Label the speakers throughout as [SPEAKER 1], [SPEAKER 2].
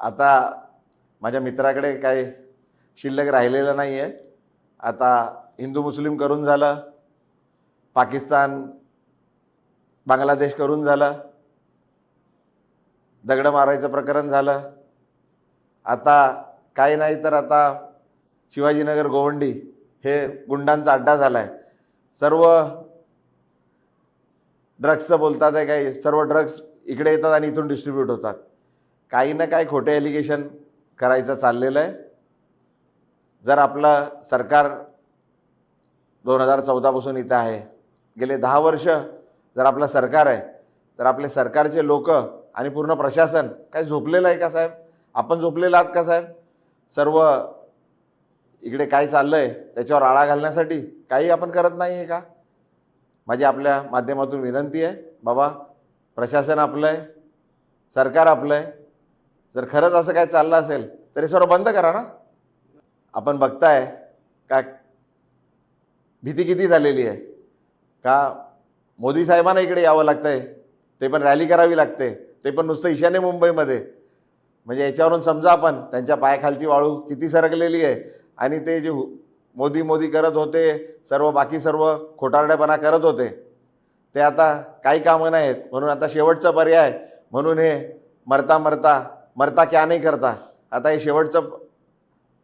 [SPEAKER 1] आता माझ्या मित्राकडे काय शिल्लक राहिलेलं नाही आहे आता हिंदू मुस्लिम करून झालं पाकिस्तान बांगलादेश करून झालं दगडं मारायचं प्रकरण झालं. आता काही नाही तर आता शिवाजीनगर गोवंडी हे गुंडांचा अड्डा झाला आहे सर्व ड्रग्सचं बोलतात आहे काही सर्व ड्रग्स इकडे येतात आणि इथून डिस्ट्रीब्यूट होतात. काही ना काही खोटे एलिगेशन करायचं चाललेलं आहे. जर आपलं सरकार दोन हजार चौदापासून इथं आहे गेले दहा वर्ष जर आपलं सरकार आहे तर आपले सरकारचे लोक आणि पूर्ण प्रशासन काय झोपलेलं आहे का साहेब? आपण झोपलेलं आहात का साहेब? सर्व इकडे काय चाललं आहे त्याच्यावर आळा घालण्यासाठी काही आपण करत नाही आहे का? माझी आपल्या माध्यमातून विनंती आहे बाबा प्रशासन आपलं आहे सरकार आपलं आहे जर खरंच असं काय चाललं असेल तर हे सर्व बंद करा ना. आपण बघताय का भीती किती झालेली आहे. का मोदी साहेबांना इकडे यावं लागतं आहे ते पण रॅली करावी लागते ते पण नुसतं ईशान्य मुंबईमध्ये. म्हणजे याच्यावरून समजा आपण त्यांच्या पायाखालची वाळू किती सरकलेली आहे आणि ते जे मोदी मोदी करत होते सर्व बाकी सर्व खोटारडेपणा करत होते ते आता काही कामं नाहीत. म्हणून आता शेवटचा पर्याय म्हणून हे मरता मरता मरता क्या नाही करता? आता हे शेवटचं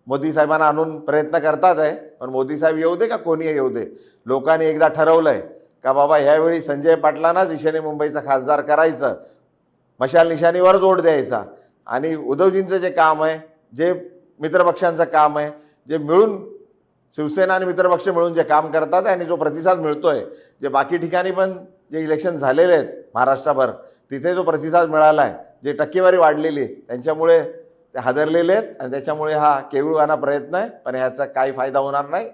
[SPEAKER 1] मोदी साहेबांना आणून प्रयत्न करतात आहे पण मोदी साहेब येऊ दे का? कोणी येऊ दे? लोकांनी एकदा ठरवलं आहे का बाबा ह्यावेळी संजय पाटलांनाच ईशान्य मुंबईचा खासदार करायचं. मशाल निशाणीवरच ओढ द्यायचा. आणि उद्धवजींचं जे काम आहे जे मित्रपक्षांचं काम आहे जे मिळून शिवसेना आणि मित्रपक्ष मिळून जे काम करतात आहे आणि जो प्रतिसाद मिळतो आहे जे बाकी ठिकाणी पण जे इलेक्शन झालेले आहेत महाराष्ट्राभर तिथे जो प्रतिसाद मिळाला आहे जे टक्केवारी वाढलेली आहे त्यांच्यामुळे ते हादरलेले आहेत आणि त्याच्यामुळे हा केविळवाना प्रयत्न आहे पण ह्याचा काही फायदा होणार नाही.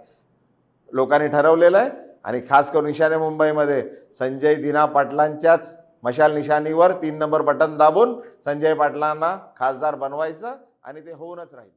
[SPEAKER 1] लोकांनी ठरवलेलं आहे आणि खास करून ईशान्य मुंबईमध्ये संजय दिना पाटलांच्याच मशाल निशाणीवर तीन नंबर बटन दाबून संजय पाटलांना खासदार बनवायचं आणि ते होऊनच राहील.